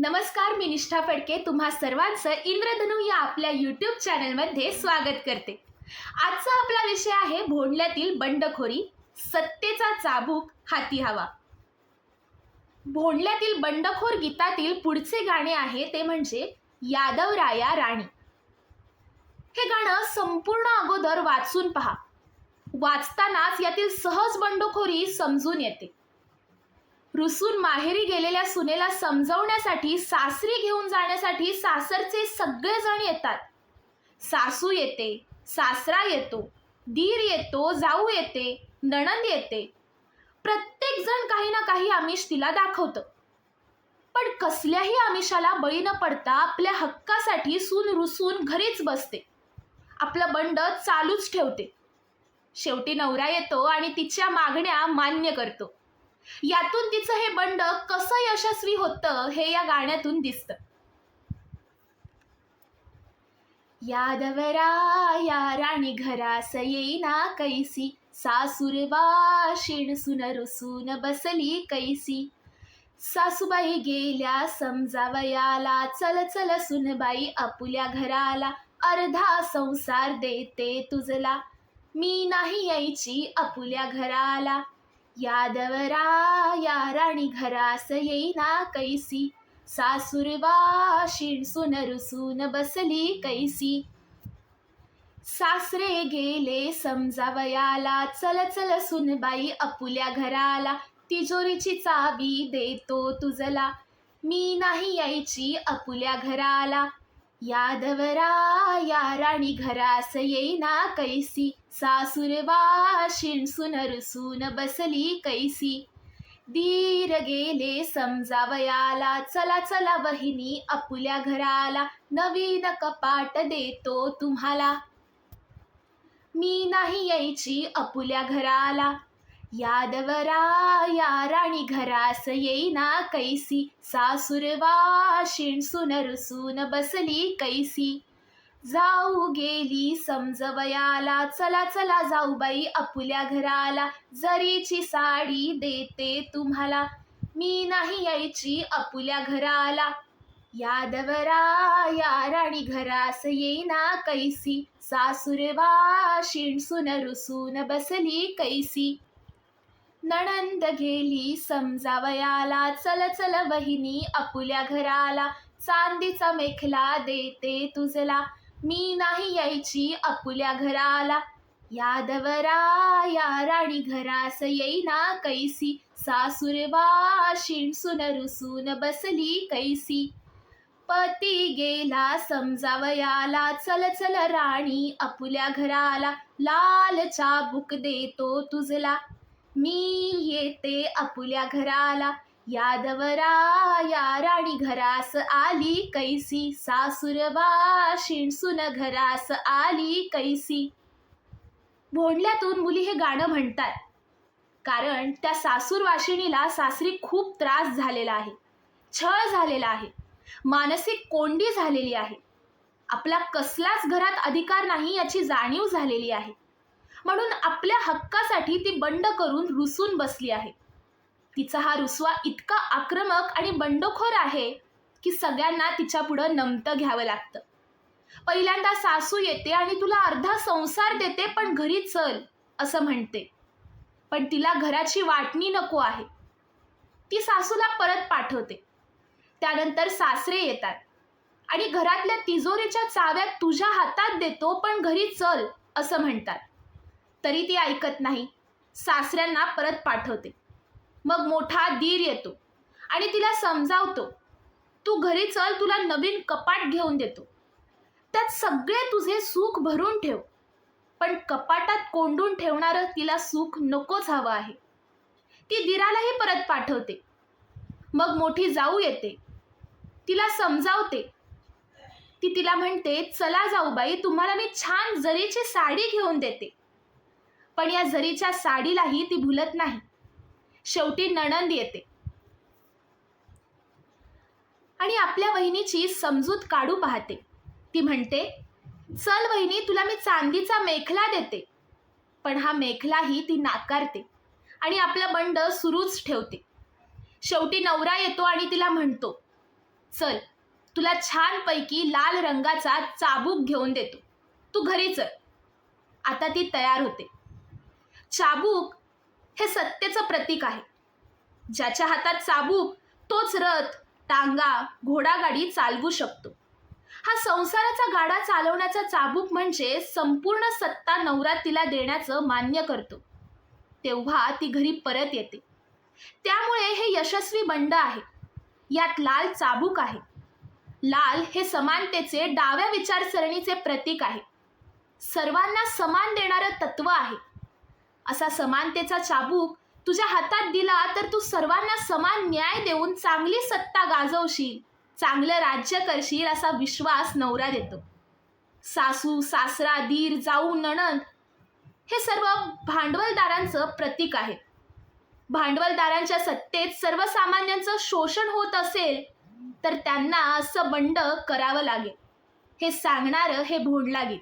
नमस्कार मी निष्ठा फडके. तुम्हा सर्वांचं इंद्रधनू या आपल्या यूट्यूब चॅनलमध्ये स्वागत करते. आजचा आपला विषय आहे भोंडल्यातील बंडखोरी सत्तेचा चाबूक हाती हवा. भोंडल्यातील बंडखोर गीतातील पुढचे गाणे आहे ते म्हणजे यादवराया राणी. हे गाणं संपूर्ण अगोदर वाचून पहा. वाचतानाच यातील सहज बंडखोरी समजून येते. रुसून माहेरी गेलेल्या सुनेला समजवण्यासाठी सासरी घेऊन जाण्यासाठी सासरचे सगळेजण येतात. सासू येते सासरा येतो दीर येतो जाऊ येते नणंद येते. प्रत्येक जण काही ना काही आमिष तिला दाखवतं. पण कसल्याही आमिषाला बळी न पडता आपल्या हक्कासाठी सून रुसून घरीच बसते. आपलं बंड चालूच ठेवते. शेवटी नवरा येतो आणि तिच्या मागण्या मान्य करतो. यातून तिचं हे बंड कसं यशस्वी होतं हे या गाण्यातून दिसतं. यादवरा या राणी घरास येईना कैसी. सासुरवा शिण सुन रुसून बसली कैसी. सासूबाई गेल्या समजावयाला चल चल सुनबाई आपुल्या घराला अर्धा संसार देते तुझला. मी नाही यायची आपुल्या घराला. यादवरा या राणी घरास येईना कैसी सासुरवा शिणसून रुसून बसली कैसी. सासरे गेले समजावयाला चल चल सुनबाई अपुल्या घराला. तिजोरीची चावी देतो तुझला. मी नाही यायची अपुल्या घराला. यादवरा या राणी घरास येईना कैसी सासुरवा शिणसून रुसून बसली कैसी. दीर गेले समजावयाला चला चला वहिनी अपुल्या घराला नवीन कपाट देतो तुम्हाला. मी नाही यायची अपुल्या घराला यादवरा या राणी घरास येईना कैसी सासुरवा शिणसून रुसून बसली कैसी. जाऊ गेली समजवयाला चला चला जाऊ बाई अपुल्या घराला जरीची साडी देते तुम्हाला मी नाही यायची अपुल्या घराला. यादवरा या राणी घरास येईना कैसी सासुरवा शिणसून रुसून बसली कैसी. नणंद गेली समजावयाला चल चल वहिनी अपुल्या घराला चांदीचा मेखला देते तुझला. मी नाही यायची अपुल्या घराला. यादवरा या राणी घरास येईना कैसी. सासुरवा शिणसून रुसून बसली कैसी. पती गेला समजावयाला चल चल राणी अपुल्या घराला. लाल चाबुक देतो तुझला. मी येते आपुल्या घराला. यादवरा या राणी घरास आली कैसी. सासुरवा शिणसुन घरास आली कैसी. भोंडल्यातून मुली हे गाणं म्हणतात. कारण त्या सासूर वाशिणीला सासरी खूप त्रास झालेला आहे. छळ झालेला आहे. मानसिक कोंडी झालेली आहे. आपला कसलाच घरात अधिकार नाही याची जाणीव झालेली आहे. म्हणून आपल्या हक्कासाठी ती बंड करून रुसून बसली आहे. तिचा हा रुसवा इतका आक्रमक आणि बंडखोर आहे की सगळ्यांना तिच्या पुढं नमतं घ्यावं लागतं. पहिल्यांदा सासू येते आणि तुला अर्धा संसार देते पण घरी चल असं म्हणते. पण तिला घराची वाटणी नको आहे. ती सासूला परत पाठवते. त्यानंतर सासरे येतात. आणि घरातल्या तिजोरीच्या चाव्या तुझ्या हातात देतो पण घरी चल असं म्हणतात. तरी ती ऐकत नाही. सासऱ्यांना परत पाठवते. मग मोठा दीर येतो आणि तिला समजावतो तू घरी चल तुला नवीन कपाट घेऊन देतो. त्यात सगळे तुझे सुख भरून ठेव. पण कपाटात कोंडून ठेवणारं तिला सुख नकोच हवं आहे. ती दिरालाही परत पाठवते. मग मोठी जाऊ येते. तिला समजावते. ती तिला म्हणते चला जाऊ बाई तुम्हाला मी छान जरीची साडी घेऊन देते. पण या जरीच्या साडीलाही ती भुलत नाही. शेवटी नणंद येते. आणि आपल्या वहिनीची समजूत काढू पाहते. ती म्हणते चल वहिनी तुला मी चांदीचा मेखला देते. पण हा मेखलाही ती नाकारते आणि आपलं बंड सुरूच ठेवते. शेवटी नवरा येतो आणि तिला म्हणतो चल तुला छानपैकी लाल रंगाचा चाबूक घेऊन देतो. तू घरी चल. आता ती तयार होते. चाबूक हे सत्तेचं प्रतीक आहे. ज्याच्या हातात चाबूक तोच रथ टांगा घोडागाडी चालवू शकतो. हा संसाराचा गाडा चालवण्याचा चाबूक म्हणजे संपूर्ण सत्ता नवरात्रीला देण्याचं मान्य करतो. तेव्हा ती घरी परत येते. त्यामुळे हे यशस्वी बंड आहे. यात लाल चाबूक आहे. लाल हे समानतेचे डाव्या विचारसरणीचे प्रतीक आहे. सर्वांना समान देणारं तत्व आहे. असा समानतेचा चाबूक तुझ्या हातात दिला तर तू सर्वांना समान न्याय देऊन चांगली सत्ता गाजवशील चांगलं राज्य करशील असा विश्वास नवरा देतो. सासू सासरा दीर जाऊ नणंद हे सर्व भांडवलदारांचं प्रतीक आहे. भांडवलदारांच्या सत्तेत सर्वसामान्यांचं शोषण होत असेल तर त्यांना असं बंड करावं लागेल. हे सांगणारं हे भोंडला गीत.